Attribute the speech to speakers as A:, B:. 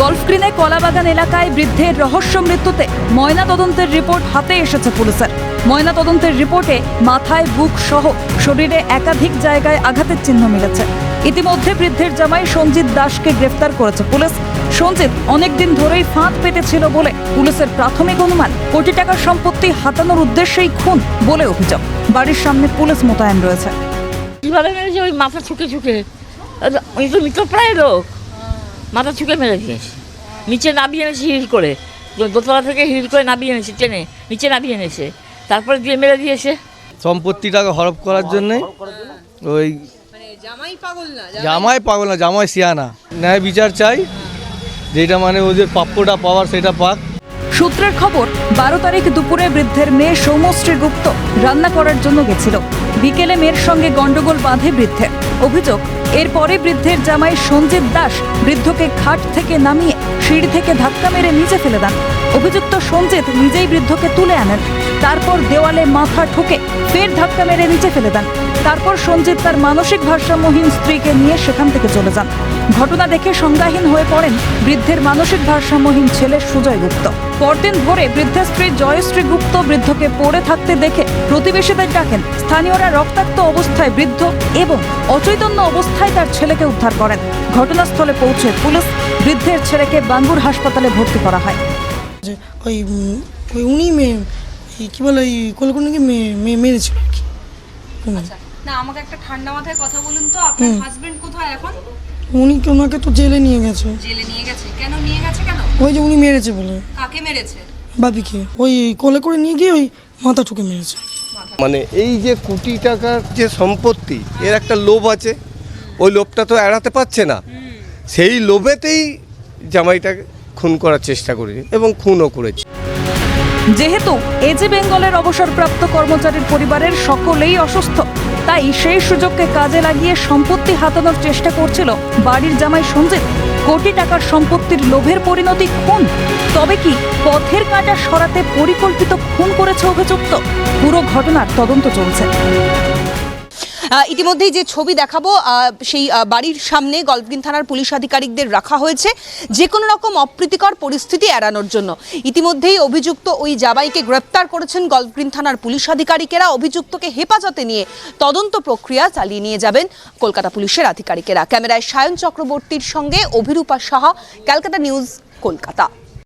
A: Golf গ্রিনে কলাবাগান এলাকায় বৃদ্ধের রহস্য মৃত্যুতে ময়না তদন্তের রিপোর্ট হাতে এসেছে পুলিশের। ময়না তদন্তের রিপোর্টে মাথায় বুক সহ শরীরে একাধিক জায়গায় আঘাতের চিহ্ন মিলেছে। ইতিমধ্যে বৃদ্ধের জামাই সঞ্জিত দাসকে গ্রেফতার করেছে পুলিশ। সঞ্জিত অনেকদিন ধরেই ফাঁদ পেতেছিল বলে পুলিশের প্রাথমিক অনুমান। কোটি টাকার সম্পত্তি হাতানোর উদ্দেশ্যেই খুন বলে অভিযোগ। বাড়ির সামনে পুলিশ মোতায়েন রয়েছে।
B: কীভাবে ওই মাথা ছুকে মৃতপ্রায় লোক। মাথা ছুকে মেরে দিয়েছে নিচে নামিয়ে এনেছে হিল করে। দোতলা থেকে হিল করে নামিয়ে এনেছে টেনে নিচে নামিয়ে এনেছে। তারপরে দিয়ে মেরে দিয়েছে।
C: সম্পত্তিটাকে হরপ করার জন্যে ওই
D: মানে জামাই পাগল না?
C: জামাই পাগল না জামাই সিয়ানা। ন্যায় বিচার চাই। যেটা মানে ওদের প্রাপ্যটা পাওয়ার সেটা পাক।
A: সূত্রের খবর বারো তারিখ দুপুরে বৃদ্ধের মেয়ে সৌমশ্রী গুপ্ত রান্না করার জন্য গেছিল। বিকেলে মেয়ের সঙ্গে গন্ডগোল বাঁধে বৃদ্ধের। অভিযোগ, এরপরে বৃদ্ধের জামাই সঞ্জিত দাস বৃদ্ধকে খাট থেকে নামিয়ে সিঁড়ি থেকে ধাক্কা মেরে নিচে ফেলে দেন। অভিযুক্ত সঞ্জিত নিজেই বৃদ্ধকে তুলে আনেন। তারপর দেওয়ালে মাথা ঠুকে ফের ধাক্কা মেরে নিচে ফেলে দেন। তারপর সঞ্জিত তার মানসিক ভারসাম্যহীন স্ত্রীকে নিয়ে সেখান থেকে চলে যান। ঘটনা দেখে সংজ্ঞাহীন হয়ে পড়েন বৃদ্ধের মানসিক ভারসাম্যহীন ছেলে সুজয় গুপ্ত। পরদিন ভোরে বৃদ্ধের স্ত্রী জয়শ্রী গুপ্ত বৃদ্ধকে পড়ে থাকতে দেখে প্রতিবেশীদের ডাকেন। স্থানীয়রা রক্তাক্ত অবস্থায় বৃদ্ধ এবং অচৈতন্য অবস্থায় তার ছেলেকে উদ্ধার করেন। ঘটনাস্থলে পৌঁছে পুলিশ বৃদ্ধের ছেলেকে বাঙ্গুর হাসপাতালে ভর্তি করা হয়।
E: যে ওই ওই উনি মেয়ে কী বলে ওই মেয়ে মেরেছিল আর কি। উনি।
D: না আমাকে একটা ঠান্ডা মাথায় কথা বলুন তো। আপনার হাজবেন্ড কোথায় এখন?
E: উনি কি ওনাকে তো জেলে নিয়ে গেছে।
D: জেলে নিয়ে গেছে। কেন নিয়ে গেছে কেন?
E: ওই যে উনি মেরেছে বলে।
D: কাকে মেরেছে?
E: বাবিকে ওই কোলে করে নিয়ে গিয়ে ওই মাথা ঠুকে মেরেছে।
F: মানে এই যে কোটি টাকার যে সম্পত্তি এর একটা লোভ আছে। ওই লোভটা তো এড়াতে পারছে না। সেই লোভেতেই জামাইটাকে খুন করার চেষ্টা করেছে এবং খুনও করেছে।
A: যেহেতু এজি বেঙ্গলের অবসরপ্রাপ্ত কর্মচারীর পরিবারের সকলেই অসুস্থ, তাই সেই সুযোগকে কাজে লাগিয়ে সম্পত্তি হাতানোর চেষ্টা করছিল বাড়ির জামাই সঞ্জিত। কোটি টাকার সম্পত্তির লোভের পরিণতি খুন। তবে কি পথের কাঁটা সরাতে পরিকল্পিত খুন করেছে অভিযুক্ত? পুরো ঘটনার তদন্ত চলছে।
D: ইতিমধ্যেই যে ছবি দেখাবো সেই বাড়ির সামনে গল্ফগ্রিন থানার পুলিশ আধিকারিকদের রাখা হয়েছে যে কোনো রকম অপ্রীতিকর পরিস্থিতি এড়ানোর জন্য। ইতিমধ্যেই অভিযুক্ত ওই জাবাইকে গ্রেপ্তার করেছেন গল্ফগ্রিন থানার পুলিশ আধিকারিকেরা। অভিযুক্তকে হেফাজতে নিয়ে তদন্ত প্রক্রিয়া চালিয়ে নিয়ে যাবেন কলকাতা পুলিশের আধিকারিকেরা। ক্যামেরায় সায়ন চক্রবর্তীর সঙ্গে অভিরূপা সাহা, ক্যালকাটা নিউজ কলকাতা।